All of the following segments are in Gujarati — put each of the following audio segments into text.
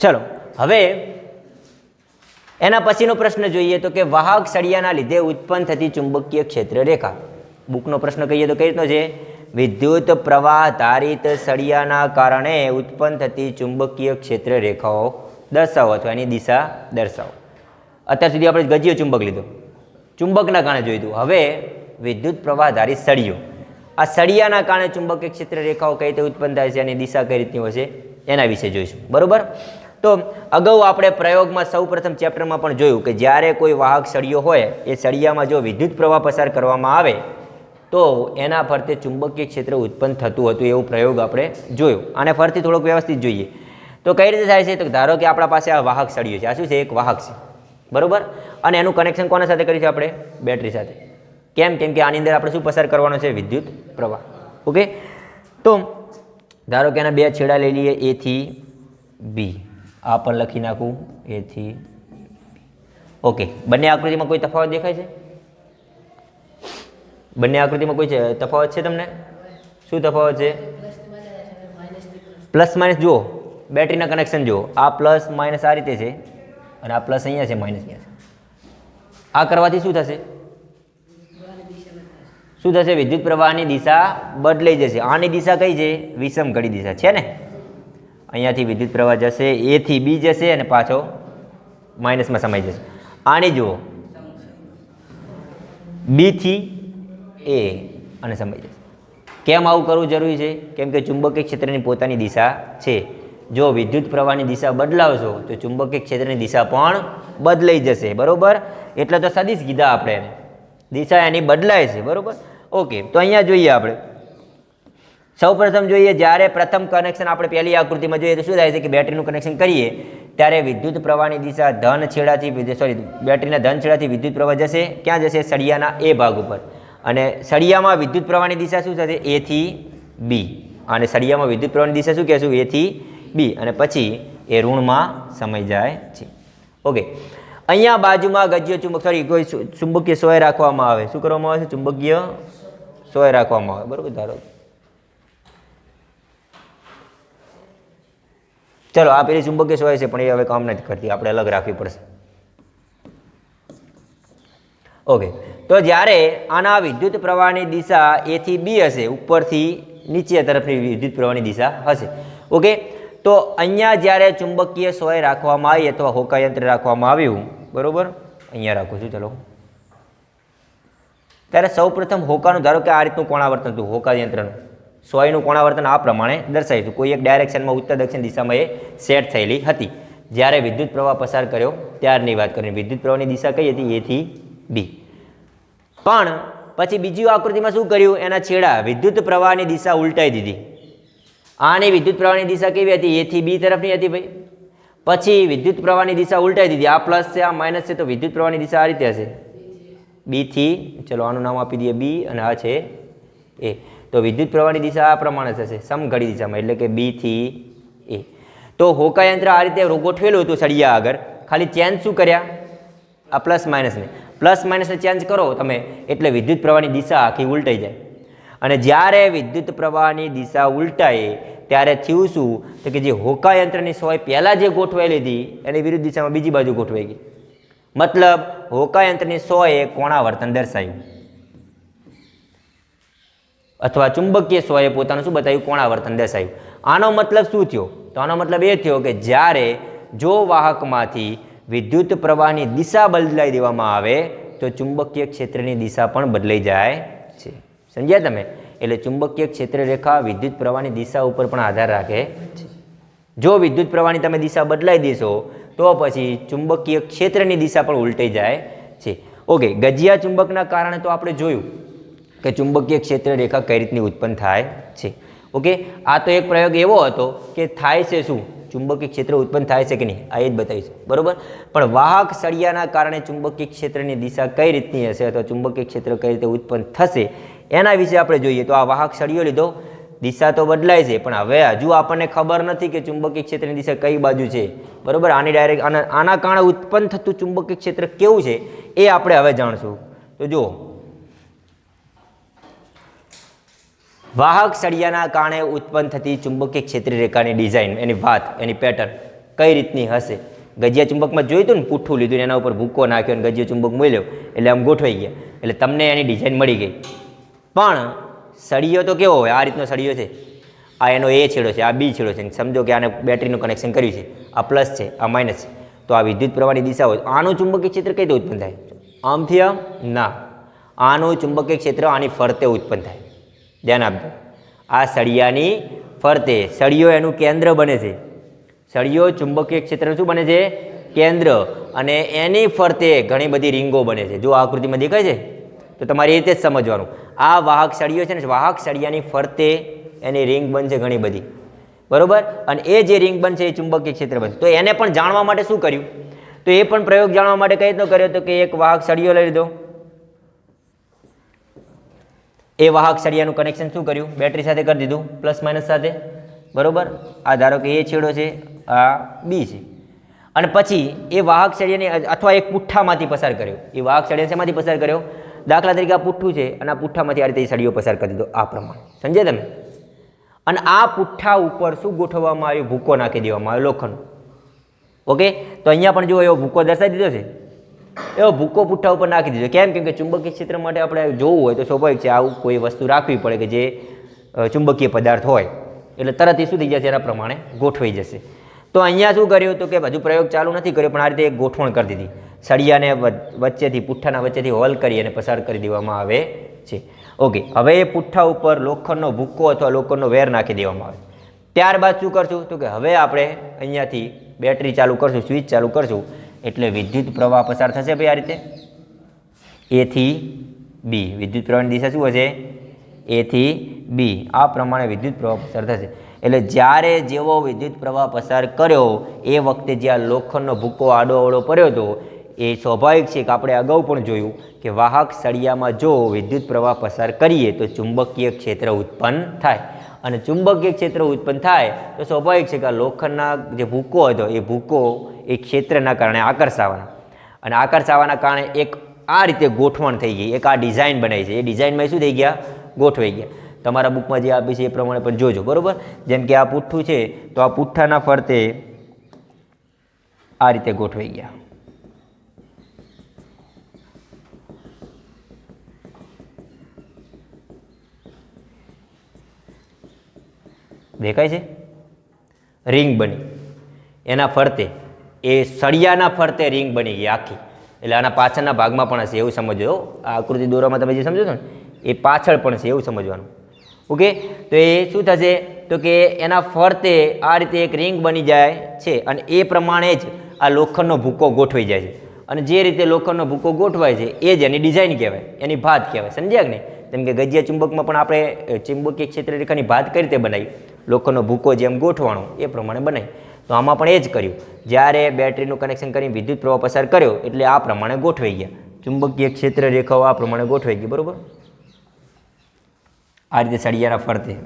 ચલો, હવે એના પછીનો પ્રશ્ન જોઈએ તો કે વાહક સળિયાના લીધે ઉત્પન્ન થતી ચુંબકીય ક્ષેત્ર રેખા બુકનો પ્રશ્ન કહીએ તો કઈ રીતનો છે? વિદ્યુત પ્રવાહ ધારિત સળિયાના કારણે ઉત્પન્ન થતી ચુંબકીય ક્ષેત્ર રેખાઓ દર્શાવો અથવા એની દિશા દર્શાવો. અત્યાર સુધી આપણે ગજીય ચુંબક લીધો. ચુંબકના કારણે જોઈતું હવે વિદ્યુત પ્રવાહ ધારિત સળિયો. આ સળિયાના કારણે ચુંબકીય ક્ષેત્ર રેખાઓ કઈ રીતે ઉત્પન્ન થાય છે એની દિશા કઈ રીતની હશે એના વિશે જોઈશું. બરોબર? તો અગાઉ આપણે પ્રયોગમાં સૌ પ્રથમ ચેપ્ટરમાં પણ જોયું કે જ્યારે કોઈ વાહક સળિયો હોય, એ સળિયામાં જો વિદ્યુત પ્રવાહ પસાર કરવામાં આવે, તો એના ફરતે ચુંબકીય ક્ષેત્ર ઉત્પન્ન થતું હતું એવું પ્રયોગ આપણે જોયો. આને ફરતી થોડોક વ્યવસ્થિત જોઈએ. તો કઈ રીતે થાય છે? તો ધારો કે આપણા પાસે આ વાહક સળિયો છે. આ શું છે? એક વાહક છે. બરાબર? અને એનું કનેક્શન કોના સાથે કરીશું આપણે? બેટરી સાથે. કેમ? કેમ કે આની અંદર આપણે શું પસાર કરવાનો છે? વિદ્યુત પ્રવાહ. ઓકે? તો ધારો કે એના બે છેડા લઈ લઈએ એથી બી આ પણ લખી નાખું, એથી. ઓકે, બંને આકૃતિમાં કોઈ તફાવત દેખાય છે? બંને આકૃતિમાં કોઈ તફાવત છે તમને? શું તફાવત છે? પ્લસ માઇનસ જુઓ, બેટરીના કનેક્શન જુઓ. આ પ્લસ માઇનસ આ રીતે છે અને આ પ્લસ અહીંયા છે, માઇનસ અહીંયા છે. આ કરવાથી શું થશે? શું થશે? વિદ્યુત પ્રવાહની દિશા બદલાઈ જશે. આની દિશા કઈ છે? વિષમ ઘડી દિશા. છે ને? અહીંયાથી વિદ્યુત પ્રવાહ જશે એથી બી જશે અને પાછો માઇનસમાં સમાઈ જશે. આને જુઓ. બીથી એ અને સમાઈ જશે. કેમ આવું કરવું જરૂરી છે? કેમ કે ચુંબકીય ક્ષેત્રની પોતાની દિશા છે. જો વિદ્યુત પ્રવાહની દિશા બદલાવશો, તો ચુંબકીય ક્ષેત્રની દિશા પણ બદલાઈ જશે. બરાબર? એટલે તો સદીશ કીધા આપણે દિશા એની બદલાય છે. બરોબર? ઓકે તો અહીંયા જોઈએ આપણે. સૌ પ્રથમ જોઈએ, જ્યારે પ્રથમ કનેક્શન આપણે પહેલી આકૃતિમાં જોઈએ તો શું થાય છે કે બેટરીનું કનેક્શન કરીએ, ત્યારે વિદ્યુત પ્રવાહની દિશા ધન છેડાથી સોરી બેટરીના ધન છેડાથી વિદ્યુત પ્રવાહ જશે. ક્યાં જશે? સળિયાના એ ભાગ ઉપર. અને સળિયામાં વિદ્યુત પ્રવાહની દિશા શું થશે? એથી બી અને સળિયામાં વિદ્યુત પ્રવાહની દિશા શું કહેશું? એથી બી અને પછી એ ઋણમાં સમય જાય છે. ઓકે અહીંયા બાજુમાં ગજ્ય ચુંબક સોરી કોઈ ચુંબકીય સોય રાખવામાં આવે. શું કરવામાં આવે છે? ચુંબકીય સોય રાખવામાં આવે. બરાબર ધારો. ચલો, આ પેલી ચુંબકીય સોય છે, પણ એ હવે કામ નથી કરતી, આપણે અલગ રાખવી પડશે. ઓકે તો જ્યારે આના વિદ્યુત પ્રવાહની દિશા એથી બી હશે, ઉપરથી નીચે તરફની વિદ્યુત પ્રવાહની દિશા હશે. ઓકે તો અહીંયા જ્યારે ચુંબકીય સોય રાખવામાં આવી અથવા હોકા યંત્ર રાખવામાં આવ્યું, બરાબર? અહીંયા રાખું છું, ચલો. ત્યારે સૌ પ્રથમ હોકાનું, ધારો કે આ રીતનું કોણાવર્તન હતું હોકા યંત્રનું સોયનું કોણાવર્તન આ પ્રમાણે દર્શાવ્યું કોઈ એક ડાયરેક્શનમાં ઉત્તર દક્ષિણ દિશામાં એ સેટ થયેલી હતી. જ્યારે વિદ્યુત પ્રવાહ પસાર કર્યો, ત્યારની વાત કરીને વિદ્યુત પ્રવાહની દિશા કઈ હતી? એથી બી પણ પછી બીજી આકૃતિમાં શું કર્યું? એના છેડા વિદ્યુત પ્રવાહની દિશા ઉલટાઈ દીધી. આની વિદ્યુત પ્રવાહની દિશા કેવી હતી? એથી બી તરફની હતી ભાઈ. પછી વિદ્યુત પ્રવાહની દિશા ઉલટાઈ દીધી. આ પ્લસ છે, આ માઇનસ છે, તો વિદ્યુત પ્રવાહની દિશા આ રીતે હશે. બીથી ચલો આનું નામ આપી દઈએ. બી અને આ છે એ તો વિદ્યુત પ્રવાહની દિશા આ પ્રમાણે થશે, સમઘડી દિશામાં, એટલે કે બી થી એ તો હોકાયંત્ર આ રીતે ગોઠવેલું હતું સળિયા આગળ. ખાલી ચેન્જ શું કર્યા? આ પ્લસ માઇનસને પ્લસ માઇનસને ચેન્જ કરો તમે, એટલે વિદ્યુત પ્રવાહની દિશા આખી ઉલટાઈ જાય. અને જ્યારે વિદ્યુત પ્રવાહની દિશા ઉલટાય, ત્યારે થયું શું? તો કે જે હોકાયંત્રની સોય પહેલાં જે ગોઠવાયેલી હતી એની વિરુદ્ધ દિશામાં બીજી બાજુ ગોઠવાઈ ગઈ. મતલબ, હોકાયંત્રની યંત્રની કોણા વર્તન દર્શાવ્યું. અથવા ચુંબકીય સ્વયે પોતાનું શું બતાવ્યું? કોણાવર્તન દર્શાવ્યું. આનો મતલબ શું થયો? તો આનો મતલબ એ થયો કે જ્યારે જો વાહકમાંથી વિદ્યુત પ્રવાહની દિશા બદલાઈ દેવામાં આવે, તો ચુંબકીય ક્ષેત્રની દિશા પણ બદલાઈ જાય છે. સમજ્યા તમે? એટલે ચુંબકીય ક્ષેત્ર રેખા વિદ્યુત પ્રવાહની દિશા ઉપર પણ આધાર રાખે છે. જો વિદ્યુત પ્રવાહની તમે દિશા બદલાઈ દેશો, તો પછી ચુંબકીય ક્ષેત્રની દિશા પણ ઉલટાઈ જાય છે. ઓકે, ગજિયા ચુંબકના કારણે તો આપણે જોયું કે ચુંબકીય ક્ષેત્ર રેખા કઈ રીતની ઉત્પન્ન થાય છે? ઓકે આ તો એક પ્રયોગ એવો હતો કે થાય છે શું? ચુંબકીય ક્ષેત્ર ઉત્પન્ન થાય છે કે નહીં? આ એ જ બતાવીશ બરાબર? પણ વાહક સળિયાના કારણે ચુંબકીય ક્ષેત્રની દિશા કઈ રીતની હશે અથવા ચુંબકીય ક્ષેત્ર કઈ રીતે ઉત્પન્ન થશે? એના વિશે આપણે જોઈએ તો આ વાહક સળિયો લીધો. દિશા તો બદલાય છે, પણ હવે હજુ આપણને ખબર નથી કે ચુંબકીય ક્ષેત્રની દિશા કઈ બાજુ છે. બરાબર? આની ડાયરેક્ટ આના આના કારણે ઉત્પન્ન થતું ચુંબકીય ક્ષેત્ર કેવું છે એ આપણે હવે જાણશું. તો જુઓ. વાહક સળિયાના કારણે ઉત્પન્ન થતી ચુંબકીય ક્ષેત્રીય રેખાની ડિઝાઇન, એની વાત, એની પેટર્ન કઈ રીતની હશે? ગજિયા ચુંબકમાં જોયું હતું ને પૂઠું લીધું એના ઉપર ભૂકો નાખ્યો અને ગજિયા ચુંબક મળ્યો, એટલે આમ ગોઠવાઈ ગયા. એટલે તમને એની ડિઝાઇન મળી ગઈ. પણ સળિયો તો કેવો હોય? આ રીતનો સળિયો છે. આ એનો એ છેડો છે, આ બી છેડો છે. સમજો કે આને બેટરીનું કનેક્શન કર્યું છે. આ પ્લસ છે, આ માઇનસ છે. તો આ વિદ્યુત પ્રવાહની દિશા હોય. આનું ચુંબકીય ક્ષેત્ર કઈ રીતે ઉત્પન્ન થાય? આમથી આમ ના. આનું ચુંબકીય ક્ષેત્ર આની ફરતે ઉત્પન્ન થાય. ધ્યાન આપજો. આ સળિયાની ફરતે, સળિયો એનું કેન્દ્ર બને છે. સળિયો ચુંબકીય ક્ષેત્ર શું બને છે? કેન્દ્ર. અને એની ફરતે ઘણી બધી રીંગો બને છે. જો આકૃતિમાં દેખાય છે, તો તમારે એ રીતે જ સમજવાનું. આ વાહક સળિયો છે ને, વાહક સળિયાની ફરતે એની રિંગ બનશે ઘણી બધી. બરોબર? અને એ જે રિંગ બનશે એ ચુંબકીય ક્ષેત્ર બનશે. તો એને પણ જાણવા માટે શું કર્યું? તો એ પણ પ્રયોગ જાણવા માટે કઈ રીતનો કર્યો? તો કે એક વાહક સળિયો લઈ લીધો. એ વાહક સળિયાનું કનેક્શન શું કર્યું? બેટરી સાથે કરી દીધું પ્લસ માઇનસ સાથે. બરોબર? આ ધારો કે એ છેડો છે, આ બી છે. અને પછી એ વાહક સળિયાને અથવા એક પુઠ્ઠામાંથી પસાર કર્યો. એ વાહક સળિયા શેમાંથી પસાર કર્યો? દાખલા તરીકે આ પુઠ્ઠું છે, અને આ પુઠ્ઠામાંથી આ રીતે સળિયો પસાર કરી દીધો, આ પ્રમાણે. સમજે તમે? અને આ પુઠ્ઠા ઉપર શું ગોઠવવામાં આવ્યું? ભૂકો નાખી દેવામાં આવ્યો, લોખંડ. ઓકે? તો અહીંયા પણ જો એવો ભૂકો દર્શાવી દીધો છે. એવો ભૂકો પુઠ્ઠા ઉપર નાખી દીધો. કેમ? કેમ કે ચુંબકીય ક્ષેત્ર માટે આપણે જોવું હોય તો સ્વાભાવિક છે, આવું કોઈ વસ્તુ રાખવી પડે કે જે ચુંબકીય પદાર્થ હોય. એટલે તરત એ શું થઈ જશે એના પ્રમાણે ગોઠવાઈ જશે. તો અહીંયા શું કર્યું તો કે હજુ પ્રયોગ ચાલુ નથી કર્યો, પણ આ રીતે એક ગોઠવણ કરી દીધી. સળિયાને વચ્ચેથી, પુઠ્ઠાના વચ્ચેથી હોલ કરી અને પસાર કરી દેવામાં આવે છે. ઓકે, હવે એ પુઠ્ઠા ઉપર લોખંડનો ભૂક્કો અથવા લોખંડનો વેર નાખી દેવામાં આવે. ત્યારબાદ શું કરશું? તો કે હવે આપણે અહીંયાથી બેટરી ચાલુ કરશું, સ્વિચ ચાલુ કરશું. એટલે વિદ્યુત પ્રવાહ પસાર થશે ભાઈ આ રીતે? એથી બી વિદ્યુત પ્રવાહની દિશા શું હશે? એથી બી આ પ્રમાણે વિદ્યુત પ્રવાહ પસાર થશે. એટલે જ્યારે જેવો વિદ્યુત પ્રવાહ પસાર કર્યો, એ વખતે જ્યાં લોખંડનો ભૂકો આડો પડ્યો હતો, એ સ્વાભાવિક છે કે આપણે અગાઉ પણ જોયું કે વાહક સળિયામાં જો વિદ્યુત પ્રવાહ પસાર કરીએ, તો ચુંબકીય ક્ષેત્ર ઉત્પન્ન થાય. અને ચુંબકીય ક્ષેત્ર ઉત્પન્ન થાય, તો સ્વાભાવિક છે કે આ લોખંડના જે ભૂકો હતો એ ભૂકો એ ક્ષેત્રના કારણે આકર્ષાવાના. અને આકર્ષાવાના કારણે એક આ રીતે ગોઠવણ થઈ ગઈ, એક આ ડિઝાઇન બનાવી છે. એ ડિઝાઇનમાં શું થઈ ગયા? ગોઠવાઈ ગયા. તમારા બુકમાં જે આપી છે એ પ્રમાણે પણ જોજો, બરોબર? જેમ કે આ પુઠ્ઠું છે, તો આ પુઠ્ઠાના ફરતે આ રીતે ગોઠવાઈ ગયા. દેખાય છે? રિંગ બની. એના ફરતે, એ સળિયાના ફરતે રિંગ બની ગઈ આખી. એટલે આના પાછળના ભાગમાં પણ હશે, એવું સમજો. આ આકૃતિ દોરવામાં તમે જે સમજો છો ને, એ પાછળ પણ છે એવું સમજવાનું. ઓકે? તો એ શું થશે? તો કે એના ફરતે આ રીતે એક રિંગ બની જાય છે, અને એ પ્રમાણે જ આ લોખંડનો ભૂકો ગોઠવાઈ જાય છે. અને જે રીતે લોખંડનો ભૂકો ગોઠવાય છે, એ જ એની ડિઝાઇન કહેવાય, એની ભાત કહેવાય. સમજ્યા કે નહીં? જેમ કે ગજિયા ચુંબકમાં પણ આપણે ચુંબકીય ક્ષેત્ર રેખાની ભાત કઈ રીતે બનાવી? લોખંડનો ભૂકો જેમ ગોઠવાનો એ પ્રમાણે બનાવી તો આમાં પણ એ જ કર્યું. જ્યારે બેટરીનું કનેક્શન કરી વિદ્યુત પ્રવાહ પસાર કર્યો, એટલે આ પ્રમાણે ગોઠવાઈ ગયા. ચુંબકીય ક્ષેત્ર રેખાઓ આ પ્રમાણે ગોઠવાઈ ગઈ, બરાબર? આ રીતે સળિયાના ફરતે.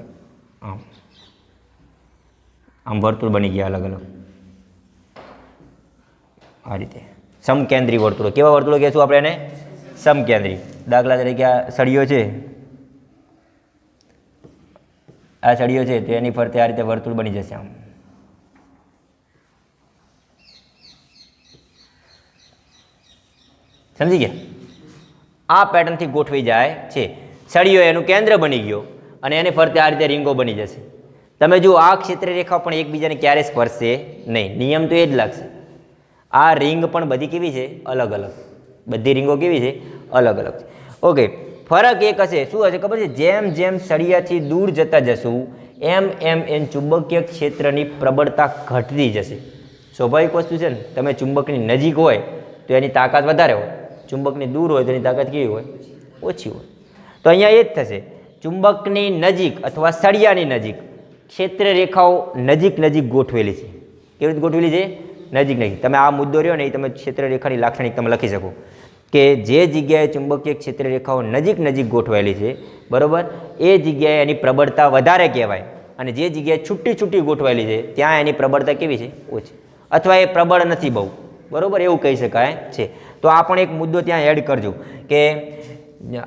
આમ. આમ વર્તુળ બની ગયા અલગ અલગ આ રીતે. સમકેન્દ્રી વર્તુળો. કેવા વર્તુળો કહેશું આપણે એને? સમકેન્દ્રી. દાખલા તરીકે આ સળિયો છે. આ સળિયો છે, તો એની ફરતે આ રીતે વર્તુળ બની જશે આમ. સમજી ગયા? આ પેટર્નથી ગોઠવી જાય છે. સળિયો એનું કેન્દ્ર બની ગયો અને એની ફરતે આ રીતે રીંગો બની જશે. તમે જુઓ, આ ક્ષેત્ર રેખા પણ એકબીજાને ક્યારે સ્પર્શે નહીં. નિયમ તો એ જ લાગશે. આ રિંગ પણ બધી કેવી છે? અલગ અલગ બધી રીંગો કેવી છે? અલગ અલગ છે. ઓકે ફરક એક હશે. શું હશે ખબર છે? જેમ જેમ સળિયાથી દૂર જતા જશું, એમ એમ એમ ચુંબકીય ક્ષેત્રની પ્રબળતા ઘટતી જશે. સ્વાભાવિક વસ્તુ છે ને, તમે ચુંબકની નજીક હોય, તો એની તાકાત વધારે હોય. ચુંબકની દૂર હોય, તો એની તાકાત કેવી હોય? ઓછી હોય. તો અહીંયા એ જ થશે. ચુંબકની નજીક અથવા સળિયાની નજીક, ક્ષેત્ર રેખાઓ નજીક નજીક ગોઠવેલી છે. કેવી રીતે ગોઠવેલી છે? નજીક નજીક. તમે આ મુદ્દો રહ્યો ને, એ તમે ક્ષેત્ર રેખાની તમે લખી શકો. કે જે જગ્યાએ ચુંબકીય ક્ષેત્ર રેખાઓ નજીક નજીક ગોઠવાયેલી છે, બરાબર? એ જગ્યાએ એની પ્રબળતા વધારે કહેવાય. અને જે જગ્યાએ છૂટી છૂટી ગોઠવાયેલી છે, ત્યાં એની પ્રબળતા કેવી છે? ઓછી. અથવા એ પ્રબળ નથી બહુ. બરાબર? એવું કહી શકાય છે. તો આ પણ એક મુદ્દો ત્યાં એડ કરજો કે,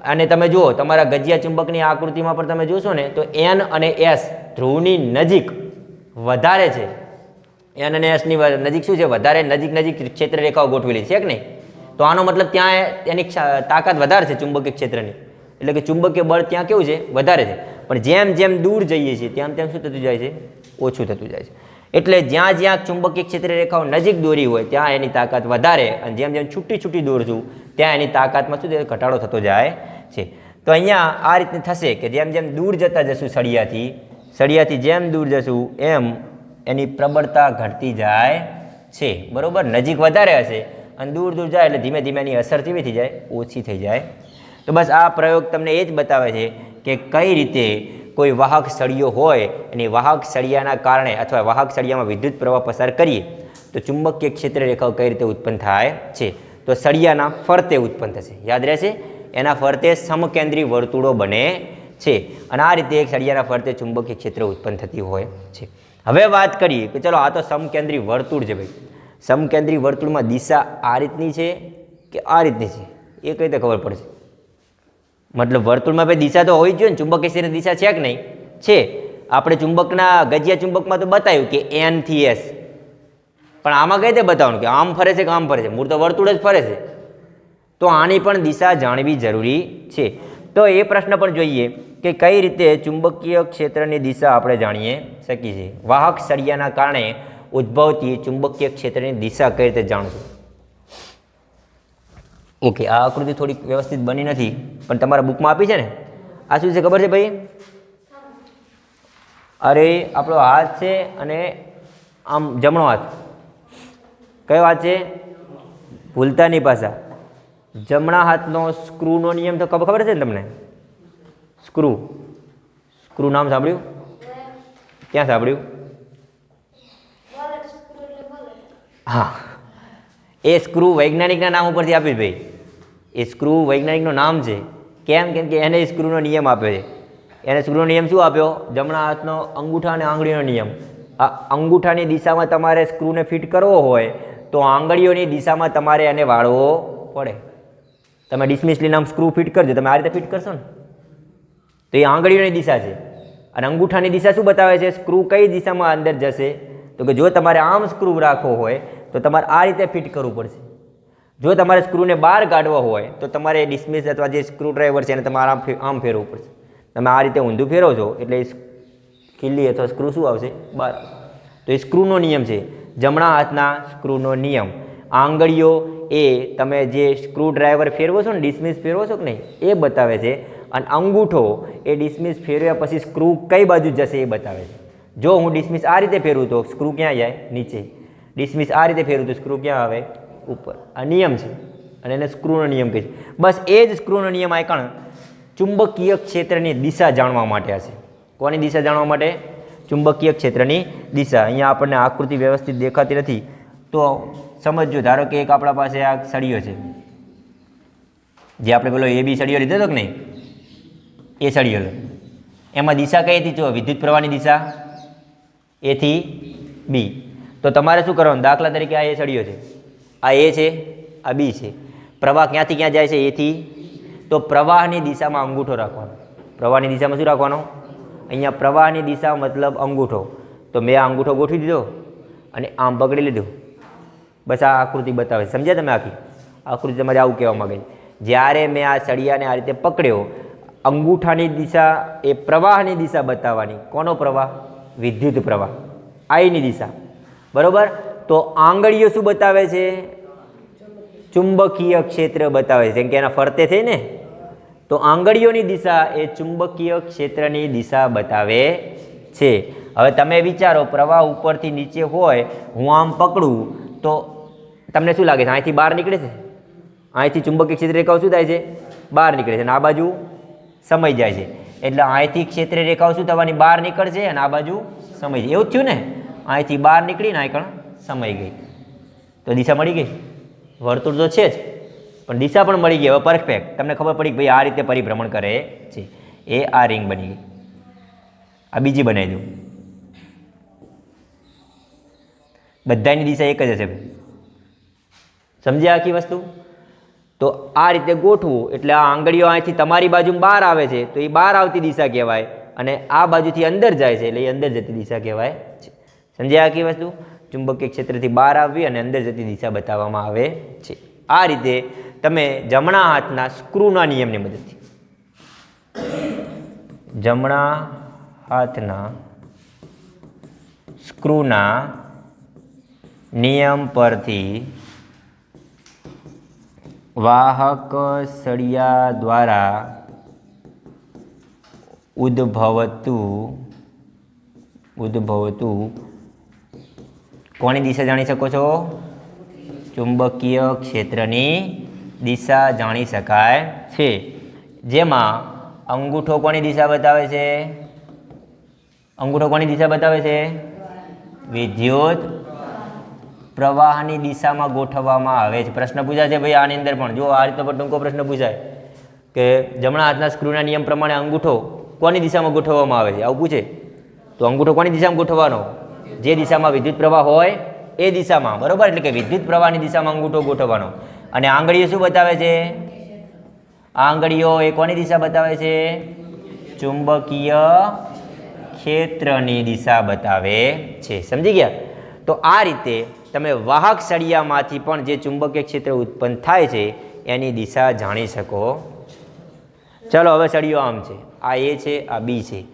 અને તમે જુઓ, તમારા ગજિયા ચુંબકની આકૃતિમાં પણ તમે જોશો ને, તો એન અને એસ ધ્રુવની નજીક વધારે છે. એન અને એસની નજીક શું છે? વધારે નજીક નજીક ક્ષેત્ર રેખાઓ ગોઠવેલી છે કે નહીં? તો આનો મતલબ ત્યાં એની તાકાત વધારે છે ચુંબકીય ક્ષેત્રની. એટલે કે ચુંબકીય બળ ત્યાં કેવું છે? વધારે છે. પણ જેમ જેમ દૂર જઈએ છીએ, તેમ તેમ શું થતું જાય છે? ઓછું થતું જાય છે. એટલે જ્યાં જ્યાં ચુંબકીય ક્ષેત્ર રેખાઓ નજીક દોરી હોય, ત્યાં એની તાકાત વધારે અને જેમ જેમ છૂટી છૂટી દોરશું ત્યાં એની તાકાતમાં શું ઘટાડો થતો જાય છે. તો અહીંયા આ રીતની થશે કે જેમ જેમ દૂર જતા જશું સળિયાથી સળિયાથી જેમ દૂર જશું, એમ એની પ્રબળતા ઘટતી જાય છે. બરાબર? નજીક વધારે હશે અને દૂર દૂર જાય એટલે ધીમે ધીમે એની અસર કેવી થઈ જાય? ઓછી થઈ જાય. તો બસ આ પ્રયોગ તમને એ જ બતાવે છે કે કઈ રીતે કોઈ વાહક સળિયો હોય અને વાહક સળિયાના કારણે અથવા વાહક સળિયામાં વિદ્યુત પ્રવાહ પસાર કરીએ, તો ચુંબકીય ક્ષેત્ર રેખાઓ કઈ રીતે ઉત્પન્ન થાય છે? તો સળિયાના ફરતે ઉત્પન્ન થશે. યાદ રહેશે? એના ફરતે સમકેન્દ્રી વર્તુળો બને છે. અને આ રીતે એક સળિયાના ફરતે ચુંબકીય ક્ષેત્ર ઉત્પન્ન થતી હોય છે. હવે વાત કરીએ કે ચલો આ તો સમકેન્દ્રી વર્તુળ છે ભાઈ. સમકેન્દ્રી વર્તુળમાં દિશા આ રીતની છે કે આ રીતની છે? એ કઈ રીતે ખબર પડશે? મતલબ વર્તુળમાં ભાઈ દિશા તો હોવી જ જોઈએ ને ચુંબકીય ક્ષેત્રની દિશા છે કે નહીં? છે. આપણે ચુંબકના, ગજિયા ચુંબકમાં તો બતાવ્યું કે એનથી એસ પણ આમાં કઈ રીતે બતાવવાનું કે આમ ફરે છે કે આમ ફરે છે? મૂળ તો વર્તુળ જ ફરે છે. તો આની પણ દિશા જાણવી જરૂરી છે. તો એ પ્રશ્ન પણ જોઈએ કે કઈ રીતે ચુંબકીય ક્ષેત્રની દિશા આપણે જાણીએ શકીએ છીએ? વાહક સળિયાના કારણે ઉદ્ભવતી ચુંબકીય ક્ષેત્રની દિશા કઈ રીતે જાણશું? ઓકે આ આકૃતિ થોડીક વ્યવસ્થિત બની નથી, પણ તમારા બુકમાં આપી છે ને? આ શું છે ખબર છે ભાઈ? અરે, આપણો હાથ છે અને આમ જમણો હાથ. કયો હાથ છે? ભૂલતા નહીં પાછા. જમણા હાથનો સ્ક્રૂનો નિયમ તો ખબર છે ને તમને? સ્ક્રૂ. સ્ક્રૂ નામ સાંભળ્યું? ક્યાં સાંભળ્યું? હા. એ સ્ક્રૂ વૈજ્ઞાનિકના નામ ઉપરથી આપ્યું ભાઈ. એ સ્ક્રૂ વૈજ્ઞાનિકનું નામ છે. કેમ? કેમ કે એને સ્ક્રૂનો નિયમ આપ્યો છે. એને સ્ક્રૂનો નિયમ શું આપ્યો? જમણા હાથનો અંગૂઠા અને આંગળીનો નિયમ. આ અંગૂઠાની દિશામાં તમારે સ્ક્રૂને ફિટ કરવો હોય તો આંગળીઓની દિશામાં તમારે એને વાળવો પડે. તમે ડિસમિસલી નામ સ્ક્રૂ ફિટ કરજો. તમે આ રીતે ફિટ કરશો ને. તો એ આંગળીઓની દિશા છે. અને અંગૂઠાની દિશા શું બતાવે છે? સ્ક્રૂ કઈ દિશામાં અંદર જશે? તો કે જો તમારે આમ સ્ક્રૂ રાખવો હોય, તો તમારે આ રીતે ફિટ કરવું પડશે. જો તમારે સ્ક્રૂને બહાર કાઢવો હોય, તો તમારે ડિસમિસ અથવા જે સ્ક્રૂ ડ્રાઈવર છે એને તમારે આમ આમ ફેરવવું પડશે. તમે આ રીતે ઊંધું ફેરવો છો, એટલે ખીલી અથવા સ્ક્રૂ શું આવશે? બહાર તો એ સ્ક્રૂનો નિયમ છે, જમણા હાથના સ્ક્રૂનો નિયમ. આંગળીઓ એ તમે જે સ્ક્રૂ ડ્રાઈવર ફેરવો છો ને ડિસમિસ ફેરવો છો કે નહીં, એ બતાવે છે. અને અંગૂઠો એ ડિસમિસ ફેરવ્યા પછી સ્ક્રૂ કઈ બાજુ જશે એ બતાવે છે. જો હું ડિસમિસ આ રીતે ફેરવું તો સ્ક્રૂ ક્યાં જાય? નીચે. ડિસમિસ આ રીતે ફેરવું તો સ્ક્રૂ ક્યાં આવે? ઉપર. આ નિયમ છે. અને એને સ્ક્રૂનો નિયમ કહે છે. બસ એ જ સ્ક્રૂનો નિયમ આયકણ ચુંબકીય ક્ષેત્રની દિશા જાણવા માટે હશે કોની દિશા જાણવા માટે? ચુંબકીય ક્ષેત્રની દિશા. અહીંયા આપણને આકૃતિ વ્યવસ્થિત દેખાતી નથી. તો સમજજો, ધારો કે એક આપણા પાસે આ સળિયો છે. જે આપણે પેલો એ બી સળિયો લીધો હતો કે નહીં? એ સળિયો એમાં દિશા કઈ હતી? જો વિદ્યુત પ્રવાહની દિશા. એથી બી તો તમારે શું કરવાનું? દાખલા તરીકે આ એ સળિયો છે. આ એ છે, આ બી છે. પ્રવાહ ક્યાંથી ક્યાં જાય છે? એથી તો પ્રવાહની દિશામાં અંગૂઠો રાખવાનો. પ્રવાહની દિશામાં શું રાખવાનો? અહીંયા પ્રવાહની દિશા મતલબ અંગૂઠો. તો મેં આ અંગૂઠો ગોઠવી દીધો અને આમ પકડી લીધું. બસ આ આકૃતિ બતાવે સમજ્યા તમે આખી? આકૃતિ તમારે આવું કહેવા માંગે જ્યારે મેં આ સળિયાને આ રીતે પકડ્યો, અંગૂઠાની દિશા એ પ્રવાહની દિશા બતાવવાની. કોનો પ્રવાહ? વિદ્યુત પ્રવાહ. આઈની દિશા. બરાબર? તો આંગળીઓ શું બતાવે છે? ચુંબકીય ક્ષેત્ર બતાવે છે. કેમ કે એના ફરતે થઈ ને? તો આંગળીઓની દિશા એ ચુંબકીય ક્ષેત્રની દિશા બતાવે છે. હવે તમે વિચારો, પ્રવાહ ઉપરથી નીચે હોય, હું આમ પકડું, તો તમને શું લાગે છે? અહીંથી બહાર નીકળે છે? અહીંથી ચુંબકીય ક્ષેત્ર રેખાઓ શું થાય છે? બહાર નીકળે છે. અને આ બાજુ સમય જાય છે. એટલે અહીંથી ક્ષેત્ર રેખાઓ શું થવાની બહાર નીકળશે અને આ બાજુ સમય એવું જ થયું ને? અહીંથી બહાર નીકળીને અહીં કણ સમય ગઈ. તો દિશા મળી ગઈ? વર્તુળ તો છે જ, પણ દિશા પણ મળી ગઈ. હવે પરફેક્ટ તમને ખબર પડી કે ભાઈ આ રીતે પરિભ્રમણ કરે છે. એ આ રિંગ બની ગઈ. આ બીજી બનાવી દઉં. બધાની દિશા એક જ હશે સમજ્યા આખી વસ્તુ? તો આ રીતે ગોઠવું એટલે આ આંગળીઓ અહીંથી તમારી બાજુ બહાર આવે છે, તો એ બહાર આવતી દિશા કહેવાય અને આ બાજુથી અંદર જાય છે એટલે એ અંદર જતી દિશા કહેવાય છે. સમજ્યા આખી વસ્તુ? ચુંબકીય ક્ષેત્રથી બહાર આવવી અને અંદર જતી દિશા બતાવવામાં આવે છે. આ રીતે તમે જમણા હાથના સ્ક્રૂના નિયમની મદદથી જમણા હાથના સ્ક્રૂના નિયમ પરથી વાહક સળિયા દ્વારા ઉદ્ભવતું ઉદ્ભવતું, કોની દિશા જાણી શકો છો? ચુંબકીય ક્ષેત્રની દિશા જાણી શકાય છે. જેમાં અંગૂઠો કોની દિશા બતાવે છે? અંગૂઠો કોની દિશા બતાવે છે? વિદ્યુત પ્રવાહની દિશામાં ગોઠવવામાં આવે છે. પ્રશ્ન પૂછાય છે ભાઈ, આની અંદર પણ. જો આ રીતનો પણ ટૂંકો પ્રશ્ન પૂછાય કે જમણા હાથના સ્ક્રૂના નિયમ પ્રમાણે અંગૂઠો કોની દિશામાં ગોઠવવામાં આવે છે? આવું પૂછે. તો અંગૂઠો કોની દિશામાં ગોઠવવાનો? જે દિશામાં વિદ્યુત પ્રવાહ હોય એ દિશામાં. બરોબર? એટલે કે વિદ્યુત પ્રવાહની દિશામાં અંગૂઠો ગોઠવવાનો. અને આંગળીઓ શું બતાવે છે? આંગળીઓ એ કોની દિશા બતાવે છે? ચુંબકીય ક્ષેત્રની દિશા બતાવે છે. સમજી ગયા? તો આ રીતે તમે વાહક સળિયામાંથી પણ જે ચુંબકીય ક્ષેત્ર ઉત્પન્ન થાય છે, એની દિશા જાણી શકો. ચલો, હવે સળિયો આમ છે. આ એ છે, આ બી છે.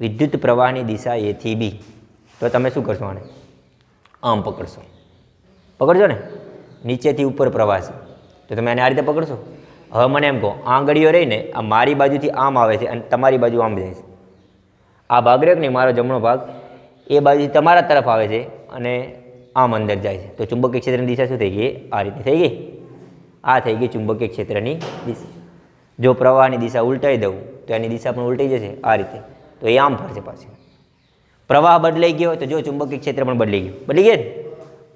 વિદ્યુત પ્રવાહની દિશા એથી બી. તો તમે શું કરશો આને? આમ પકડશો. પકડજો ને. નીચેથી ઉપર પ્રવાહ છે. તો તમે આને આ રીતે પકડશો? હવે મને એમ કહો, આંગળીઓ રહીને આ મારી બાજુથી આમ આવે છે અને તમારી બાજુ આમ જાય છે. આ ભાગ રહ્યો નહીં મારો જમણો ભાગ એ બાજુથી તમારા તરફ આવે છે અને આમ અંદર જાય છે. તો ચુંબકીય ક્ષેત્રની દિશા શું થઈ ગઈ? આ રીતે થઈ ગઈ. આ થઈ ગઈ ચુંબકીય ક્ષેત્રની દિશા. જો પ્રવાહની દિશા ઉલટાઈ દઉં, તો એની દિશા પણ ઉલટાઈ જશે આ રીતે. તો એ આમ ફરશે પાછી. પ્રવાહ બદલાઈ ગયો તો જો ચુંબકીય ક્ષેત્ર પણ બદલી ગયું. બદલી ગયે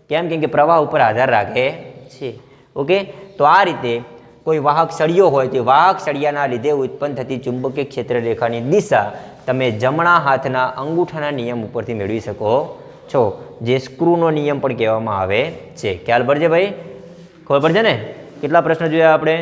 કેમ? કેમ કે પ્રવાહ ઉપર આધાર રાખે છે. ઓકે? તો આ રીતે કોઈ વાહક સળિયો હોય તો વાહક સળિયાના લીધે ઉત્પન્ન થતી ચુંબકીય ક્ષેત્ર રેખાની દિશા તમે જમણા હાથના અંગૂઠાના નિયમ ઉપરથી મેળવી શકો છો. જે સ્ક્રૂનો નિયમ પણ કહેવામાં આવે છે. ખ્યાલ પડશે ભાઈ? ખબર પડશે ને? કેટલા પ્રશ્ન જોયા આપણે?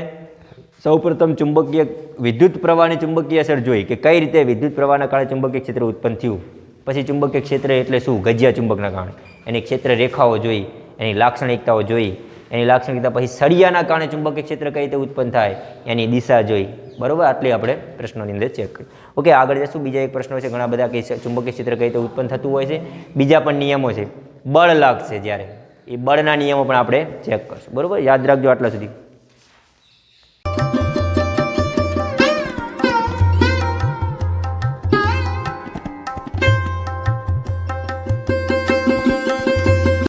સૌપ્રથમ ચુંબકીય વિદ્યુત પ્રવાહની ચુંબકીય અસર જોઈ કે કઈ રીતે વિદ્યુત પ્રવાહના કારણે ચુંબકીય ક્ષેત્ર ઉત્પન્ન થયું? પછી ચુંબકીય ક્ષેત્ર એટલે શું? ગજિયા ચુંબકના કારણે. એની ક્ષેત્ર રેખાઓ જોઈ, એની લાક્ષણિકતાઓ જોઈ એની લાક્ષણિકતા પછી સળિયાના કારણે ચુંબકીય ક્ષેત્ર કઈ રીતે ઉત્પન્ન થાય, એની દિશા જોઈ. બરાબર? આટલી આપણે પ્રશ્નોની અંદર ચેક કરી. ઓકે આગળ જશું બીજા એક પ્રશ્નો છે. ઘણા બધા કે ચુંબકીય ક્ષેત્ર કઈ રીતે ઉત્પન્ન થતું હોય છે. બીજા પણ નિયમો છે. બળ લાગશે જ્યારે. એ બળના નિયમો પણ આપણે ચેક કરશું. બરાબર? યાદ રાખજો આટલા સુધી.